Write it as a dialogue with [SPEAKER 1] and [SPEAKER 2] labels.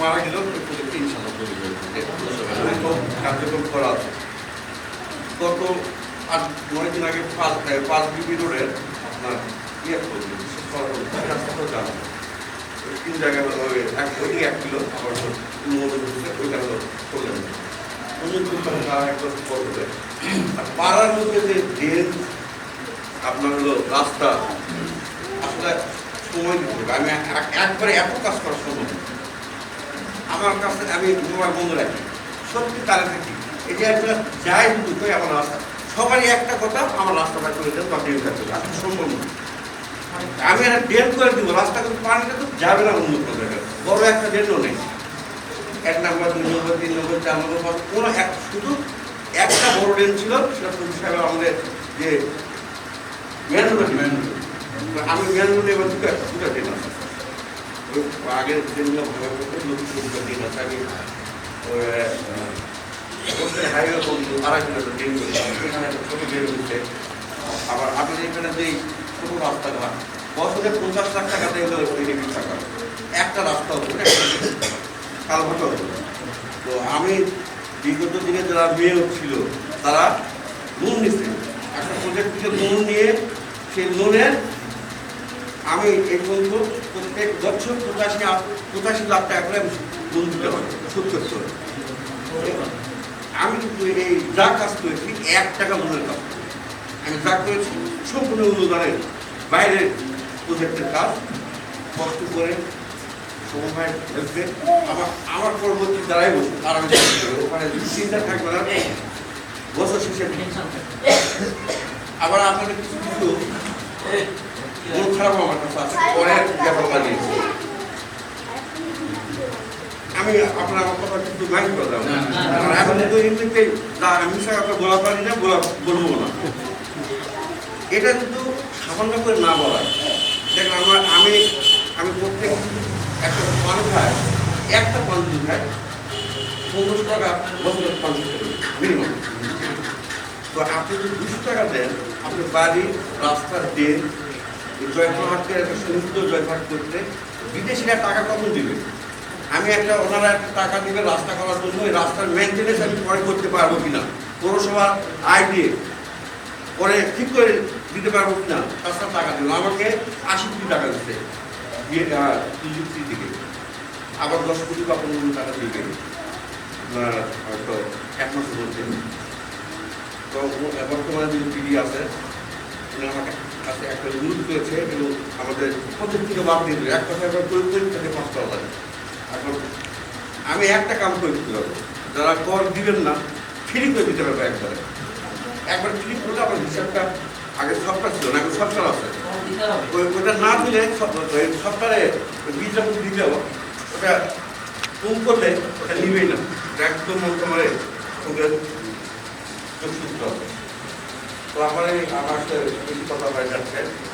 [SPEAKER 1] মারা গেলেও ওই প্রজেক্টে ইনশাল্লাহ তৈরি হয়ে। এরকম কার্যক্রম করা আছে। গত আট, নয় দিন আগে পাঁচ পাঁচ বিবি রোডের আপনার ইয়ে তিন জায়গায় ওই এক এক কিলো আবার আর পাড়ার মধ্যে যে ড্রেন আপনার হলো রাস্তা, আসলে সময় দিতে হবে আমি এক- একবারে এত কাজ করা সম্ভব না। আমার কাছে আমি মোবাইল বন্ধ রাখি। সত্যি তারা থাকি যে একটা যাই কই আমার রাস্তা সবারই একটা কথা, আমার রাস্তাটা করে দেন বা ড্রেন করতে হবে আসলে সম্ভব না আমি একটা ড্রেন করে দিব রাস্তা কিন্তু পানিটা তো যাবে না কোনো জায়গায়। বড় একটা ড্রেনও নেই। এক নম্বর, দুই নম্বর, তিন নম্বর, চার নম্বর, পাঁচ কোনো এক শুধু একটা বড় ড্রেন ছিল, সেটা পুলিশ সাহেব আমাদের যে মেন রোড মেন রোড আমি মেন রোডে এবার দুটো দুটো ট্রেন আছে। আগের ট্রেনগুলো ভালো করতে নতুন দুটো ট্রেন আছে আমি হাইওয়ে বন্ধু আড়াই কিলোমিটার ট্রেন করি এখানে একটা ছোটো ট্রেন হচ্ছে আবার আপনাদের এখানে যে ছোটো রাস্তাঘাট, বছরে পঞ্চাশ লাখ টাকা দিয়ে হলো তৈরি টাকা একটা রাস্তা হতো কালভাটো হতো তো আমি বিগত দিনে যারা মেয়ে ছিল, তারা লোন নিচ্ছে একটা প্রজেক্ট থেকে লোন নিয়ে সেই লোনের আমি এই পর্যন্ত প্রত্যেক বছর পঁচাশি পঁচাশি লাখ টাকা করে আমি লোন দিতে হবে আমি কিন্তু এই যা কাজ করেছি, এক টাকা লোনের কাজ। আমি যা করেছি, সম্পূর্ণ অনুদানের বাইরের প্রজেক্টের কাজ, কষ্ট করে আমার আমার পরবর্তী দ্বারাই বসে আর আমি ওখানে চিন্তা থাকবে না। বছর শেষে আবার আপনাদের কিছু কিছু মন খারাপ আমার কাছে আছে পরের ব্যাপার লাগিয়েছে আমি আপনার কথা কিন্তু মাইন্ড করলাম এখন তো না আমি কথা বলা পারি না বলা বলব না। এটা কিন্তু সামান্য করে না বলা। দেখেন আমার আমি আমি প্রত্যেক একটা পান একটা পান পনেরোশো টাকা বছরের পান মিনিমাম তো আপনি যদি দুশো টাকা দেন আপনি বাড়ি রাস্তার ড্রেন জয়পুরহাটকে একটা সমুদ্র জয়পুরহাট করতে বিদেশিরা টাকা কত দিবে? আমি একটা, ওনারা টাকা দিবে রাস্তা করার জন্য ওই রাস্তার মেনটেনেন্স আমি পরে করতে পারব কিনা? পৌরসভার আয় দিয়ে পরে ঠিক করে দিতে পারব কিনা? রাস্তার টাকা দিল আমাকে আশি কোটি টাকা বিয়ে প্রযুক্তি দিকে। আবার দশ কোটি বা পনেরো কোটি টাকা দিবে আপনার হয়তো এক মাসের মধ্যে তো বর্তমানে যে পিডি আছে একটা অনুরোধ করেছে এবং আমাদের প্রত্যেক থেকে বাদ দিয়ে এক কথা প্রয়োগ করি তাকে পাঁচ টাকা লাগে। এখন আমি একটা কাম করে দিতে পারব যারা কর দিবেন না, ফ্রি করে দিতে পারব একবারে। একবার ফ্রি করলে আমার হিসাবটা আগে সফটওয়্যার ছিল না, এখন সফটওয়্যার আছে। ওই ওটা না দিলে সফটওয়্যারে বীজ যখন দিতে হবে, ওটা কম করলে ওটা নিবেই না। একদম তোমার ওকে যোগসূত্র হবে তো আমার কথা হয়ে যাচ্ছে।